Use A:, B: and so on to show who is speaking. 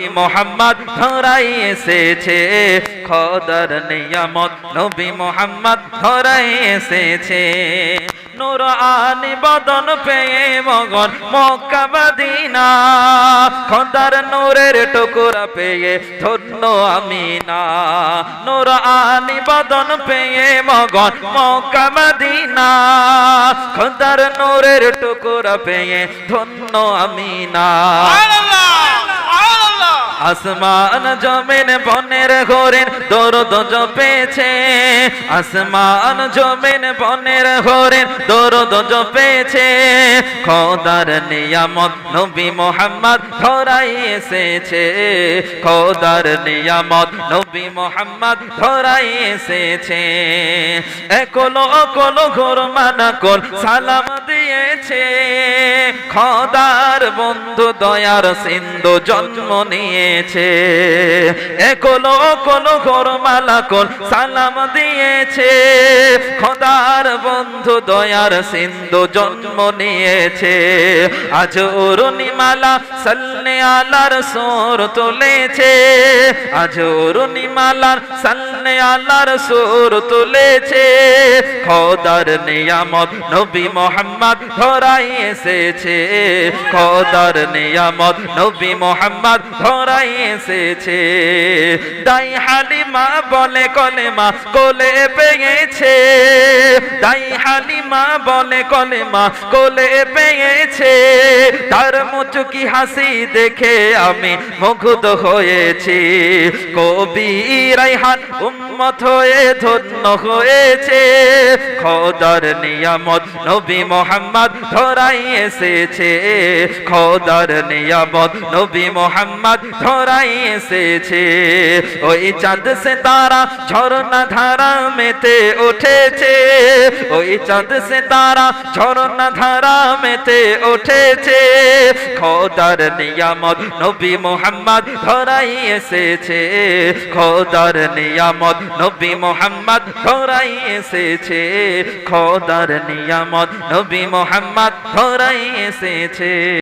A: মোহাম্মদ ধরাই এসেছে। খোদার নিয়ামত নবী মোহাম্মদ ধরাই এসেছে। নূর আনি বদন পেয়ে মগন মক্কা মদিনা। খোদার নূরের টুকুরা পেয়ে ধন্য আমিনা। নূর আনি বদন পেয়ে মগন মক্কা মদিনা। খোদার নূরের টুকুরা পেয়ে ধন্য আমিনা। আসমান জমিন বনের ঘোরেন দরদ জপেছে আসমান জমিন বনের ঘোরেন দরদ জপেছে খোদার নিয়ামত নবী মোহাম্মদ ধরাই এসেছে। খোদার নিয়ামত নবী মোহাম্মদ ধরাই এসেছে। একলো অকলো ঘোর মানা কর সালাম দিয়েছে। খোদার বন্ধু দয়ার সিন্ধু জন্ম নিয়েছে। একলো অকলো ঘোর মালা কর, সালাম দিয়েছে। খোদার বন্ধু দয়ার সিন্ধু জন্ম নিয়েছে। আজ অরুণিমালা সাল্লে আলার সোর তুলেছে। আজ অরুণিমালার সাল্লে আলার সোর তুলেছে। খোদার নিয়ামত নবী মোহাম্মদ ধরাই এসেছে। নিয়ামত নবী মোহাম্মদ ধরাই এসেছে। তাই হালিমা বলে কলেমা কোলে পেয়েছে। তাই হালিমা বলে কলেমা কোলে পেয়েছে। তার মুচুকি হাসি দেখে আমি মুগ্ধ হয়েছি। কবি রাইহান উম্মত হয়ে ধন্য হয়েছে। খোদার নিয়ামত নবী মোহাম্মদ ধরাই এসেছে। খোদার নিয়ামত নবী মোহাম্মদ ধরাই এসেছে। ওই চাঁদ সে তারা ঝরনা ধারা মেতে উঠেছে। ওই চাঁদ সে তারা ঝরনা ধারা মেতে উঠেছে। খোদার নিয়ামত নবী মোহাম্মদ ধরাই এসেছে খোদার নিয়ামত নবী মোহাম্মদ ধরাই এসেছে খোদার নিয়ামত নবী মোহাম্মদ ধরাই এসেছে